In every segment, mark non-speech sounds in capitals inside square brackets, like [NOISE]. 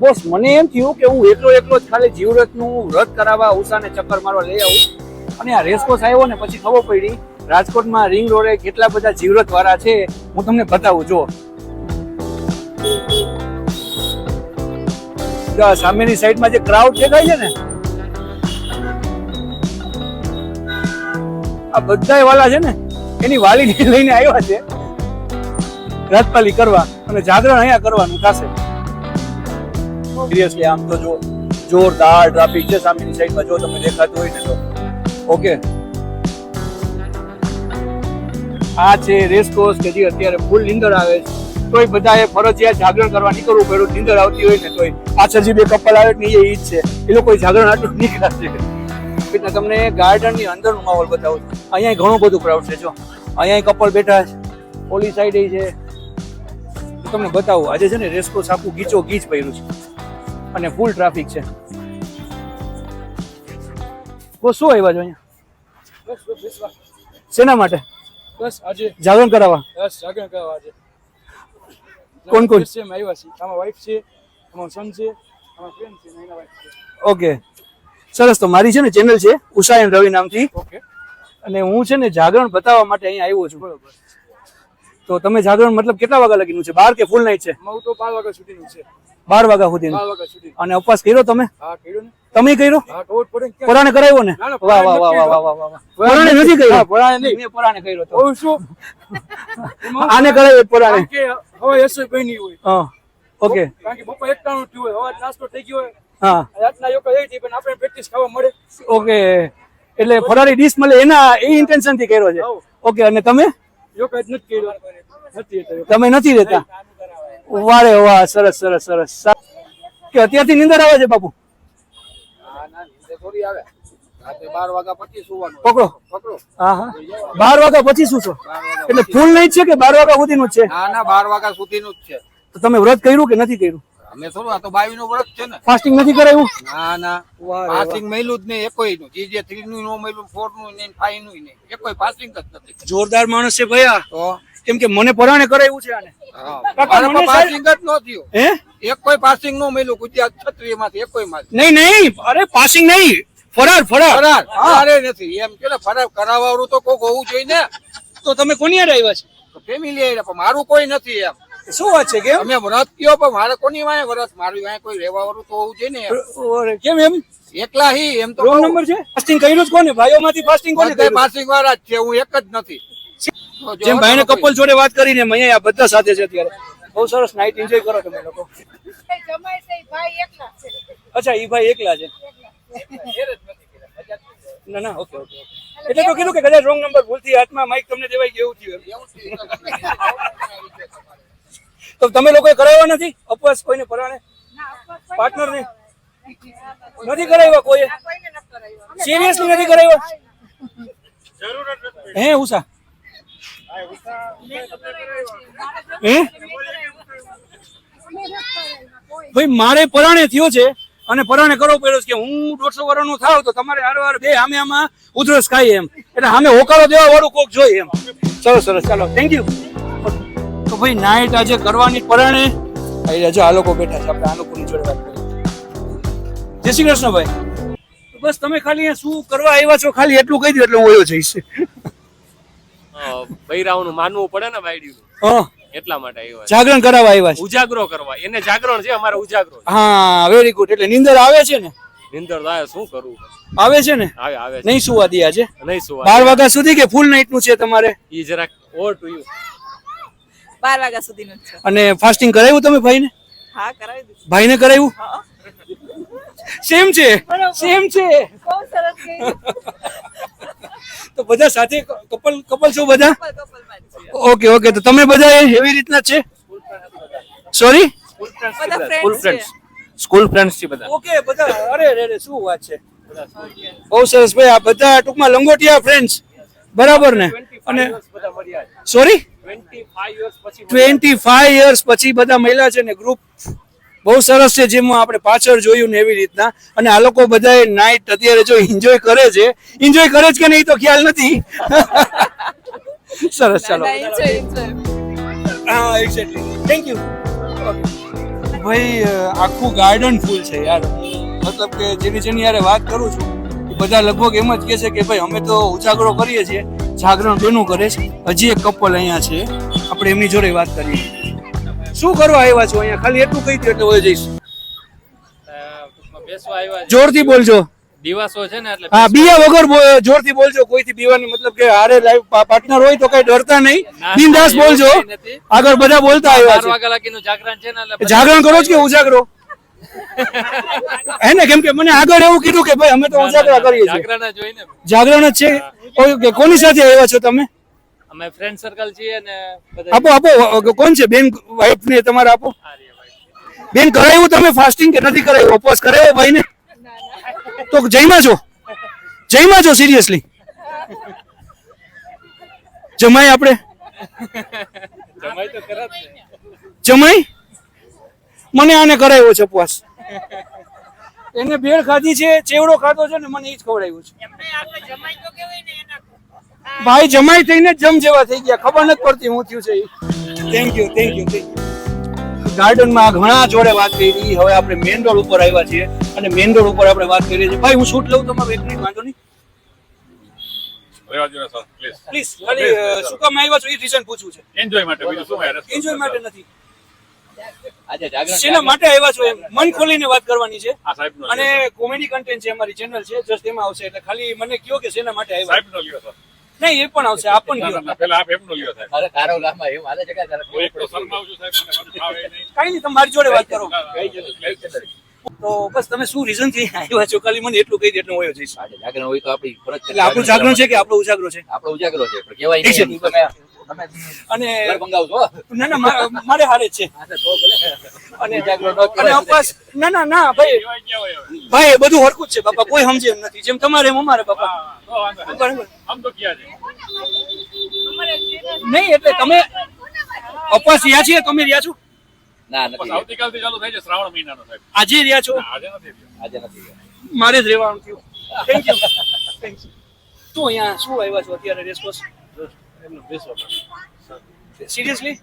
Boss, મને એમ થયું કે હું એકલો એકલો જ ખાલી જીવરથનું વ્રત કરાવવા, ઉષાને ચક્કર મારવા લઈ આવું. અને આ રેસકોર્સ આવ્યો ને પછી ખબર પડી, રાજકોટમાં રિંગ રોડે કેટલા બધા જીવરથ વાળા છે, હું તમને બતાવું જો સામેની સાઈડમાં જે ક્રાઉડ દેખાય છે ને, આ બધા વાળા છે ને, એની વાલીને લઈને આવ્યા છે. રાજપાલી કરવા અને જાગરણ અહીંયા કરવાનું થશે. સિરિયસલી આમ તો જો જોરદાર ટ્રાફિક છે સામેની સાઈડમાં જો તમને દેખાતું હોય ને તો. ઓકે આ છે રેસ કોર્સ કે જે અત્યારે ફૂલ નીંદર આવે છે. તોય બધાએ ફરજિયાત જાગરણ કરવા નીકળવું પડ્યું નીંદર આવતી હોય ને તોય. પાછળ જે બે કપલ આવે ને એ ઈ જ છે. એ લોકો જાગરણ આટલું નીકળશે. એટલે તમને ગાર્ડનની અંદરનું માહોલ બતાવું છું. અહીંયા ઘણું બધું ક્રાઉડ છે, જો. અહીંયા કપલ બેઠા છે. ઓલી સાઈડે છે. તમને બતાવું. આજે છે ને રેસકોર્સ આખું ગીચો ગીચ પહેર્યું છે. અને ફૂલ ટ્રાફિક છે. બહુ શું આવ્યા છો અહીંયા? શેના માટે? બસ આજે જાગરણ કરાવવા. બસ જાગરણ કરાવવા આજે. કોણ કોણ? છે એમ આવ્યા છે આમાં વાઈફ છે આમાં સન છે આમાં ફ્રેન્ડ છે એના વાઈફ છે. ઓકે. સરસ તો મારી છે ને ચેનલ છે ઉષાયન રવિ નામથી. ઓકે. અને હું છે ને જાગરણ બતાવવા માટે અહીંયા આવ્યો છું. બરોબર. તો તમે જાગરણ મતલબ કેટલા વાગ્યા લગીનું છે? બાર કે ફૂલ નાઈટ છે? હું તો બાર વાગ્યા સુધીનું છે. બાર વાગ્યા સુધી. અને ઉપવાસ કર્યો તમે? તમે કર્યો? પરાણે કરાવ્યો ને? વાહ વાહ વાહ વાહ વાહ વાહ. વાહ નથી કર્યો? પુરાણે નહીં. મેં પુરાણે કર્યો તો. શું? [LAUGHS] આને કરાવ્યો પુરાણે? હવે એસો બની હોય. હા ઓકે. કારણ કે બપોર એકટાણું થયું હોય. હવે નાસ્તો થઈ ગયો હોય. હા. રાતના યોગા એ પણ આપણે પ્રેક્ટિસ ખાવા મળે. ઓકે. એટલે ફરારી ડીશ મળે એના એ ઇન્ટેન્શનથી કર્યો છે. ઓકે અને તમે? યોગા જ નથી કર્યો. તમે નથી રહેતા? વારે વાહ સરસ સરસ સરસ. કે અત્યારથી નીંદર આવે છે બાપુ? બાર વાગ્યા પછી સુવાનું. પકડો. પકડો. હા હા. બાર વાગ્યા પછી શું છો એટલે ફૂલ નહીં છે કે બાર વાગ્યા સુધીનું જ છે? ના ના બાર વાગ્યા સુધીનું જ છે. તો તમે વ્રત કર્યું કે નથી કર્યું? અમે થોડું આ તો બાવી નું વ્રત છે ને. ફાસ્ટિંગ નથી કરાયું? ના ના. મેલું જ નહીં એકોયનું જે જે થ્રી નું નો મેલું ફોરનું નહીં ફાઈવનું નહીં. એકોય પાસિંગ જ નથી જોરદાર માણસ છે ભૈયા. તો? કેમ કે મને પરાણે કરાયું છે આને. હા. કાકા, મારે મને પણ પાસિંગ જ ન થયું. એક કોઈ પાસિંગ નો મેલું ગુજરાત ક્ષત્રિયમાંથી એકોયમાંથી નહીં નહીં અરે પાસિંગ નહીં. ફરાર ફરાર. ફરાર. ફરારે નથી. એમ કે ફરાર કરાવવાળું તો કોક હોવું જોઈએ ને. તો તમે કોની હારે આવ્યા છે? ફેમિલી આવીને પણ મારું કોઈ નથી એમ. શું વાત છે કેમ? અમે વ્રત કયો પણ મારે કોની વાંહે વ્રત? મારી કોઈ રહેવા વાળું તો હોવું જોઈએ ને કેમ એમ? એકલા હી એમ તો રોંગ નંબર છે? ફાસ્ટિંગ કર્યું જ કોને? ભાઈઓમાંથી ફાસ્ટિંગ કોને ફાસ્ટિંગ પાસિંગ વાળા જ છે હું એક જ નથી. જેમ ભાઈને કપલ જોડે વાત કરીને અહીંયા બધા સાથે છે અત્યારે. બહુ સરસ નાઇટ એન્જોય કરો તમે લોકો. જમાઈ છે ભાઈ એકલા છે. અચ્છા ઈ ભાઈ એકલા છે. ના ના ઓકે ઓકે એટલે તો કીધું કે કદાચ રોંગ નંબર ભૂલથી હાથમાં માઇક તમને દેવાય ગયું એવું થયું તો તમે લોકોએ કરાવ્યા નથી? અપવાસ કોઈને પરાણે? પાર્ટનર ને? નથી કરાવ્યા. કોઈએ? કોઈને ન સિરિયસલી નથી કરાવ્યા? હે ઉષા? હે? ભાઈ, મારે પરાણે થયો છે અને પરાણે કરવો પડ્યો કે હું દોઢસો વર્ષનો થાવ તો તમારે હાર વાર બે આમે આમાં ઉધરસ ખાય એમ. એટલે સામે હોકારો દેવા વાળું કોક જોઈએ એમ. સરસ સરસ, ચાલો. થેન્ક યુ તો ભાઈ નાઈટ આજે કરવાની પરાણે. અહીં જો આ લોકો બેઠા છે, આપણે આ લોકોની જોડે વાત કરીએ. જય શ્રી કૃષ્ણ ભાઈ. બસ તમે ખાલી શું કરવા આવ્યા છો? ખાલી એટલું કહી દો એટલે હું વયો જઈશ. બૈરાઓનું માનવું પડે ને બાયડીનું? હા. એટલા માટે આવ્યા જાગરણ કરાવવા આવ્યા છે. ઉજાગરો કરવા. એને જાગરણ છે અમારે ઉજાગરો હા વેરી ગુડ એટલે નીંદર આવે છે ને? નિંદર આવે શું કરવું આવે છે ને? આવે આવે નહીં સુવા દિયા છે? નહીં શું બાર વાગ્યા સુધી કે ફૂલ નાઈટનું છે તમારે? ઈ જરાક ઓવર ટુ યુ. બાર વાગ્યા સુધી નું છે. અને ફાસ્ટિંગ કરાવ્યું તમે ભાઈને? હા કરાવી દીધું. ભાઈને કરાવ્યું? સેમ છે. સેમ છે. બહુ સરસ તો બધા સાથે કપલ કપલ છો બધા? ઓકે ઓકે તો તમે બધા એવી રીતના છે? સોરી સ્કૂલ ફ્રેન્ડ્સ છે. બધા. ઓકે બધા અરે રે રે શું વાત છે? બહુ સરસ ભાઈ આ બધા ટૂંકમાં લંગોટિયા ફ્રેન્ડ્સ બરાબર ને? અને સોરી ટ્વેન્ટી ફાઈવ યર્સ પછી બધા મહિલા છે ને ગ્રુપ બહુ સરસ છે જેમાં આપણે પાછળ જોયું ને એવી રીતના. અને આ લોકો બધા નાઇટ અત્યારે જો એન્જોય કરે છે એન્જોય કરે છે કે નહીં તો ખ્યાલ નથી. સરસ ચાલો. હા એક્ઝેક્ટલી થેન્ક યુ ભાઈ આખું ગાર્ડન ફૂલ છે યાર. મતલબ કે જેની જેની યારે વાત કરું છું બધા લગભગ એમ જ કહે છે કે ભાઈ અમે તો ઉજાગરો કરીએ છીએ. જાગરણ બેનું કરે છે? હજી એક કપલ અહીંયા છે. આપણે એમની જોડે વાત કરીએ. શું કરવા આવ્યા છો અહીંયા? ખાલી એટલું કહી દો એટલે હોય જઈશ. બેસવા આવ્યા જોરથી બોલજો. દિવાસો છે ને એટલે હા બીયા વગર જોરથી બોલજો. કોઈથી બીવાની મતલબ કે હારે લાઈવ પાર્ટનર હોય તો કઈ ડરતા નહીં. બિંદાસ બોલજો. આગળ બધા બોલતા આવ્યા છે. લાગીનું જાગરણ છે ને એટલે જાગરણ કરો છો કે ઉજાગરો? હે ને કેમ કે મને આગળ એવું કીધું કે ભાઈ અમે તો ઉજાગરા કરીએ છીએ. જાગરણ જ છે. કોની સાથે આવ્યા છો તમે? અમે ફ્રેન્ડ સર્કલ છીએ ને આપો આપો કોણ છે? બેન વાઈફ ને તમારે આપો. બેન કરાયું તમે ફાસ્ટિંગ કે નથી કરાયું? ઉપવાસ કરાયો ભાઈ ને તો જઈમાં છો? જઈમાં છો સિરિયસલી જમાય આપણે? જમાઈ તો ખરા જમાય? મને આને કરાવ્યો છે ઉપવાસ. એને ભેળ ખાધી છે ચેવડો ખાધો છે ને મને એ જ ખવડાવ્યું છે. ભાઈ જમાઈ થઈને જમ જેવા થઈ ગયા. ખબર નથી પડતી હું થયું છે thank you thank you thank you ગાર્ડનમાં ઘણા જોડે વાત કરી. હવે આપણે મેન રોડ ઉપર આવ્યા છીએ. અને મેન રોડ ઉપર આપણે વાત કરીએ છીએ. ભાઈ હું શૂટ લઉં તમારું એક મિનિટ વાંધો નહીં? પ્લીઝ ખાલી શું કામ આવ્યા છો? એ રીઝન પૂછવું છે. એન્જોય માટે બીજું શું એન્જોય માટે નથી. શેના માટે આવ્યા છો? એમ મન ખોલીને વાત કરવાની છે. આ સાહેબનો અને કોમેડી કન્ટેન્ટ છે અમારી ચેનલ છે જસ્ટ એમાં આવશે. એટલે ખાલી મને કયો કે શેના માટે આવ્યા સાહેબનો લ્યો સર નહીં એ પણ આવશે આ પણ ગયો પેલા આપ એમનો લ્યો સાહેબ અરે કારો લાંબા એમ હાલે છે કે કોઈ પ્રસંગમાં આવજો સાહેબ મને ભાવે નહીં. કઈ નહીં તમારી જોડે વાત કરો કઈ તારી? તો બસ તમે શું રીઝનથી આવ્યા છો? ખાલી મને એટલું કહી દે એટલે હોય જઈશ. જાગરણ હોય તો આપણી ફરજ છે. એટલે આપણું જાગરણ છે કે આપણો ઉજાગરો છે? આપણો ઉજાગરો છે પણ કહેવાય નહીં તમે તમે અને ના ના મારે હારે છે. અને. ના ના ના ભાઈ? ભાઈ બધું હરકું જ છે બાપા. કોઈ સમજે એમ નથી. જેમ તમારે એમ અમારે બાપા. નહીં એટલે તમે અપાસ રહ્યા છીએ? તમે રહ્યા છો? ના નથી આવતીકાલથી ચાલુ થાય છે શ્રાવણ મહિનાનો સાહેબ આજે રહ્યા છો? આજે નથી. આજે નથી મારે જ રહેવાનું થયું. થેન્ક યુ થેન્ક યુ તું અહીંયા શું આવ્યા છો અત્યારે રેસકોર્સ સિરિયસલી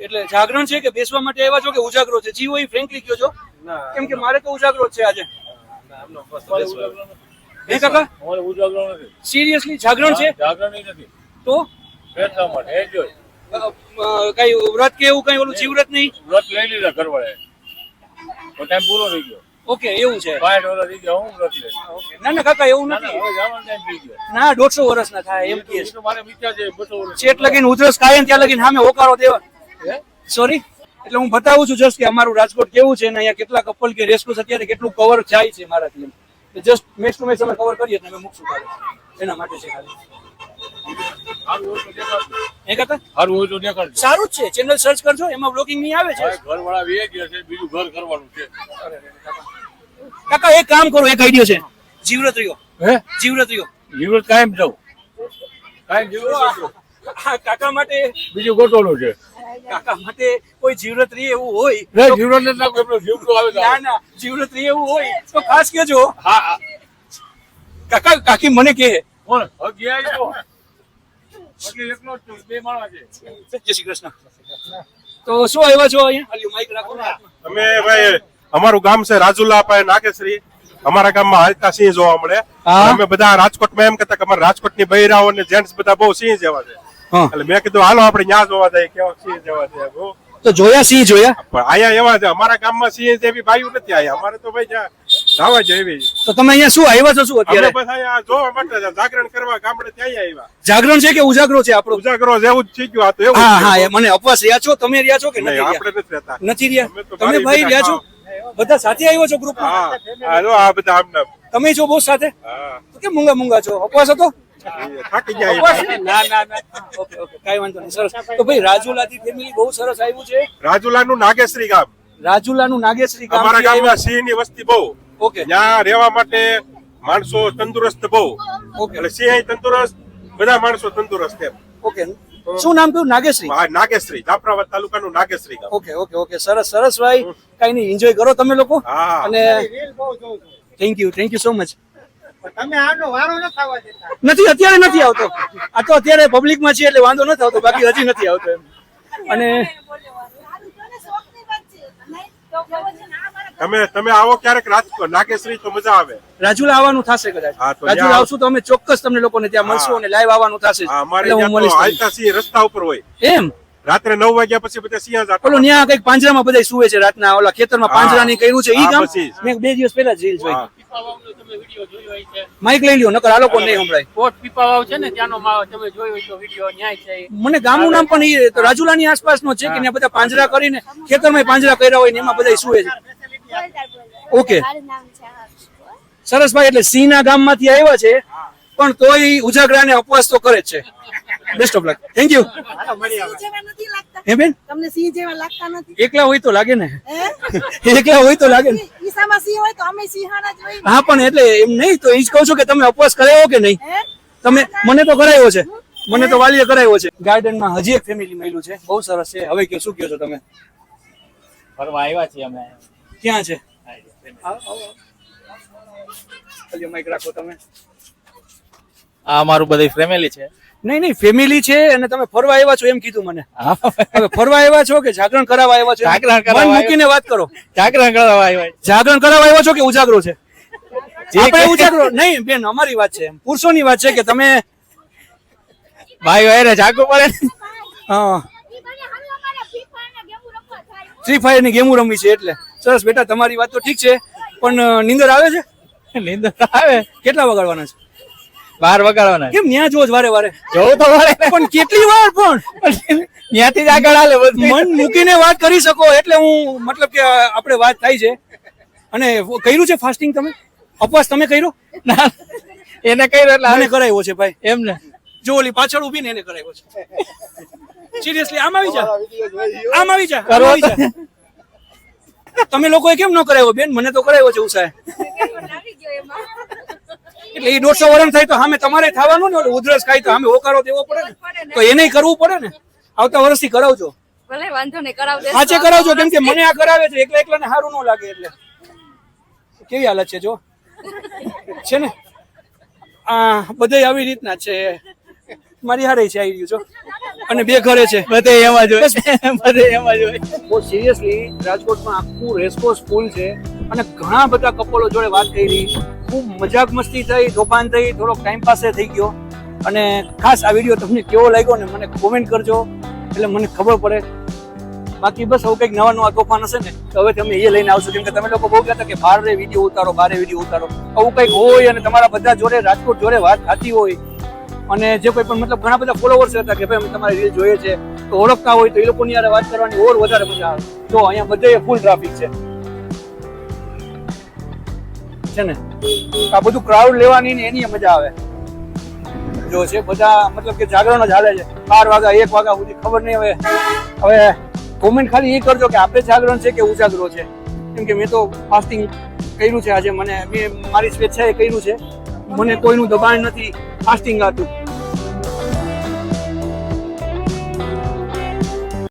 એટલે જાગરણ છે કે બેસવા માટે આવ્યા છો કે ઉજાગરો છે? જીવો હોય ફ્રેન્કલી કયો છો? કેમ કે મારે તો ઉજાગરો છે આજે. હે કાકા? ઉજાગરો નથી. સિરિયસલી જાગરણ છે? જાગરણ નથી. તો? બેઠા માટે એન્જોય કઈ વ્રત કે એવું કઈ ઓલું જીવરત નહીં? વ્રત લઈ લીધા ઘરવાળાએ. તો ટાઈમ પૂરો થઈ ગયો. ઓકે એવું છે. પાંચ વર્ષ થઈ ગયા હું વ્રત લે ના ના કાકા એવું નથી. ના દોઢસો વર્ષ ના થાય એમ કે મારે વિચાર છે બસો વર્ષ. ચેટ લગીને ઉધરસ ખાય ને ત્યાં લગીને સામે હોકારો દેવા. સોરી એટલે હું બતાવું છું જસ્ટ કે અમારું રાજકોટ કેવું છે ને અહીંયા કેટલા કપલ કે રેસ્કોસ અત્યારે કેટલું કવર થાય છે મારાથી જસ્ટ મેક્સ ટુ મેક્સ અમે કવર કરીએ અમે મૂકશું એના માટે છે ખાલી. એ કરતા સારું હોય તો દેખાડજો સારું જ છે. ચેનલ સર્ચ કરજો એમાં બ્લોકિંગ નહીં આવે છે? ઘરવાળા વે ગયા છે બીજું ઘર કરવાનું છે. કાકા એક કામ કરો એક આઈડિયો છે. જીવરત રહ્યો. હે? જીવરત રહ્યો. જીવરત કાયમ જાવ કાયમ જીવત કાકા માટે બીજું ગોટોલું છે. કાકા માટે કોઈ જીવરત રહી એવું હોય નહીં જીવરત નાખવું એમનો જીવતો આવે ના ના જીવરત રહી એવું હોય તો ખાસ કેજો હા હા. કાકા કાકી મને કે કોણ? અગિયાર જય શ્રી કૃષ્ણ. તો શું આવ્યા છો અહીંયા? માઈક રાખો અમે ભાઈ અમારું ગામ છે રાજુલા પાસે નાગેશ્રી. અમારા ગામમાં હાલતા સિંહ જોવા મળે. અમે બધા રાજકોટમાં એમ કહેતા કે અમારા રાજકોટની બૈરાઓ અને જેન્ટ્સ બધા બહુ સિંહ જેવા છે. એટલે મેં કીધું હાલો આપણે ન્યા જોવા જાય કેવા સિંહ જેવા છે તો જોયા સિંહ જોયા? પણ અહીંયા એવા છે અમારા ગામમાં સિંહ જેવી ભાઈઓ નથી આયા અમારે તો ભાઈ જ્યાં તો તમે અહીંયા શું આવ્યા છો? શું અત્યારે? બસ અહીંયા જોવા માટે જાગરણ કરવા ગામડે ત્યાં આવ્યા. જાગરણ છે કે ઉજાગરો છે આપણો? ઉજાગરો જેવું જ થઈ ગયું. આ તો એવું હા હા મને અપવાસ રહ્યા છો? તમે રહ્યા છો કે નથી રહ્યા આપણે નથી રહેતા. નથી રહ્યા? તમે ભાઈ રહ્યા છો? બધા સાથે આવ્યો છો ગ્રુપમાં હા આ જો આ બધા આમને. તમે છો બહુ સાથે? હા. તો કેમ મૂંગા મૂંગા છો? અપવાસ હતો? થાકી ગયા ના ના ના. Okay okay. કાઈ વાંધો નહીં. સરસ. તો ભાઈ રાજુલાથી ફેમિલી બહુ સરસ આવ્યું છે. રાજુલાનું નાગેશ્રી ગામ. રાજુલાનું નાગેશ્રી ગામ અમારા ગામમાં સિંહની વસ્તી બહુ. ઓકે. ત્યાં રહેવા માટે માણસો તંદુરસ્ત બહુ. ઓકે. એટલે સિંહ તંદુરસ્ત બધા માણસો તંદુરસ્ત એમ. ઓકે. શું નામ કયું? નાગેશ્રી? હા નાગેશ્રી જાફરાબાદ તાલુકાનું નાગેશ્રી ઓકે ઓકે ઓકે. સરસ સરસ ભાઈ. કઈ નહીં એન્જોય કરો તમે લોકો. હા અને thank you thank you so much તમે આનો વારો ન થવા દેતા. નથી અત્યારે નથી આવતો. આ તો અત્યારે પબ્લિકમાં છે એટલે વાંધો નથી આવતો. બાકી હજી નથી આવતો એમ. અને તમે તમે આવો ક્યારેક રાજકોટ નાગેશ્રી તો મજા આવે. રાજુલા આવવાનું થશે કદાચ. હા, રાજુલા આવશું તો અમે ચોક્કસ તમને લોકોને ત્યાં મળશું અને લાઈવ આવવાનું થશે. અમારે રસ્તા ઉપર હોય. એમ? રાત્રે નવ વાગ્યા પછી બધા સિંહ જાતા ઓલો ન્યા કંઈક પાંજરામાં બધા સુવે છે રાતના ઓલા ખેતરમાં હા. પાંજરાની કર્યું છે ઈ કામ મેં બે દિવસ પહેલા જ રીલ જોઈ. માઇક લઈ લ્યો નકર આ લોકો નહીં સંભળાય. કોટ પીપા વાવ છે ને ત્યાંનો માવ તમે જોયો હોય તો વિડિયો ન્યાય છે. મને ગામનું નામ પણ ઈ રાજુલાની આસપાસનો છે કે ત્યાં બધા પાંજરા કરીને ખેતરમાં પાંજરા કર્યા હોય ને એમાં બધા સુવે છે. ઓકે. સરસ ભાઈ એટલે સિંહ ના ગામમાંથી આવ્યા છે પણ તોય ઉજાગરાને અપવાસ તો કરે જ છે. Best of luck thank you હે બેન? તમને સિંહ જેવા લાગતા નથી? એકલા હોય તો લાગે ને. એકલા હોય તો લાગે ને. ઈસામાં સિંહ હોય તો અમે સિંહાના જ હોય હા પણ એટલે એમ નહીં તો એ જ કહું છું કે તમે અપવાસ કરાયો કે નહીં? તમે મને તો કરાયો છે. મને તો વાલીએ કરાયો છે. ગાર્ડનમાં હજી એક ફેમિલી મળ્યું છે. બહુ સરસ છે. હવે કે શું કહો છો તમે? ફરવા આવ્યા છીએ અમે. ક્યાં છે? આવો, આવો. ખાલી રાખો તમે. આ અમારું બધી ફેમિલી છે. નહીં નહીં ફેમિલી છે અને તમે ફરવા આવ્યા છો એમ કીધું મને. હવે ફરવા આવ્યા છો કે જાગરણ કરાવવા આવ્યા છો? જાગરણ કરાવવા મૂકીને વાત કરો. જાગરણ કરવા આવ્યા. જાગરણ કરાવવા આવ્યા છો કે ઉજાગરો છે? આપણે ઉજાગરો નહીં બેન અમારી વાત છે પુરુષોની વાત છે કે તમે ભાઈ અરે જાગવું પડે હા. ફ્રી ફાયરની ગેમો રમવી છે એટલે. સરસ બેટા તમારી વાત તો ઠીક છે પણ નીંદર આવે છે? નીંદર આવે. કેટલા વગાડવાના છે? બાર વગાડવાના કેમ ન્યા જોવો વારે વારે? જોવું તો વારે. પણ કેટલી વાર પણ? ત્યાંથી જ આગળ હાલે મન મૂકીને વાત કરી શકો એટલે હું મતલબ કે આપણે વાત થાય છે. અને કર્યું છે ફાસ્ટિંગ તમે? અપવાસ તમે કર્યો? ના, એને કઈ એટલે આને કરાવ્યો છે ભાઈ. એમ ને. જો ઓલી પાછળ ઊભી ને એને કરાવ્યો છે. સિરિયસલી આમ આવી જા. આમ આવી જા આમ આવી જા. તમે લોકોએ કેમ ન કરાવ્યો બેન? મને તો કરાવ્યો છે ઉષાએ. એટલે એ દોઢસો વર્ષ થાય તો સામે તમારે થવાનું ને ઉધરસ ખાય તો સામે હોકારો દેવો પડે ને. તો એને કરવું પડે ને. આવતા વર્ષથી કરાવજો. ભલે વાંધો નહીં કરાવજો સાચે કરાવજો કેમ કે મને આ કરાવે છે. એકલા એકલા ને સારું ન લાગે એટલે. કેવી હાલત છે જો? છે ને? આ બધે આવી રીતના છે. મારી હારે છે આવી ગયું છો. અને બે ઘરે છે. બધે એમાં જ હોય. બધે એમાં જ હોય. બહુ સિરિયસલી રાજકોટમાં આખું રેસકોર્સ ફૂલ છે અને ઘણા બધા કપલો જોડે વાત કરી. ખૂબ મજાક મસ્તી થઈ તોફાન થઈ થોડોક ટાઈમ પાસે થઈ ગયો. અને ખાસ આ વીડિયો તમને કેવો લાગ્યો ને મને કોમેન્ટ કરજો. એટલે મને ખબર પડે. બાકી બસ હવે કંઈક નવા નવા તોફાન હશે ને તો હવે તમે એ લઈને આવશો. કેમ કે તમે લોકો બહુ કહેતા કે બારે વીડિયો ઉતારો બારે વીડિયો ઉતારો. આવું કંઈક હોય અને તમારા બધા જોડે રાજકોટ જોડે વાત થતી હોય અને જે કોઈ પણ મતલબ ઘણા બધા ફોલોવર્સ હતા કે ભાઈ તમારી રીલ જોઈએ છે, તો ઓળખતા હોય તો એ લોકોની યાર વાત કરવાની ઓર વધારે મજા આવે. તો અહીંયા બધે ફૂલ ટ્રાફિક છે. છે ને? આ બધું ક્રાઉડ લેવાની ને એની મજા આવે. જો છે બધા મતલબ કે જાગરણ જ હાલે છે. બાર વાગ્યા, એક વાગ્યા સુધી ખબર નહીં હવે. હવે કોમેન્ટ ખાલી એ કરજો કે આપણે જાગરણ છે કે ઉજાગરો છે? કેમ કે મેં તો ફાસ્ટિંગ કર્યું છે આજે. મને, મેં મારી સ્વેચ્છાએ કર્યું છે. મને કોઈનું દબાણ નથી. ફાસ્ટિંગ હતું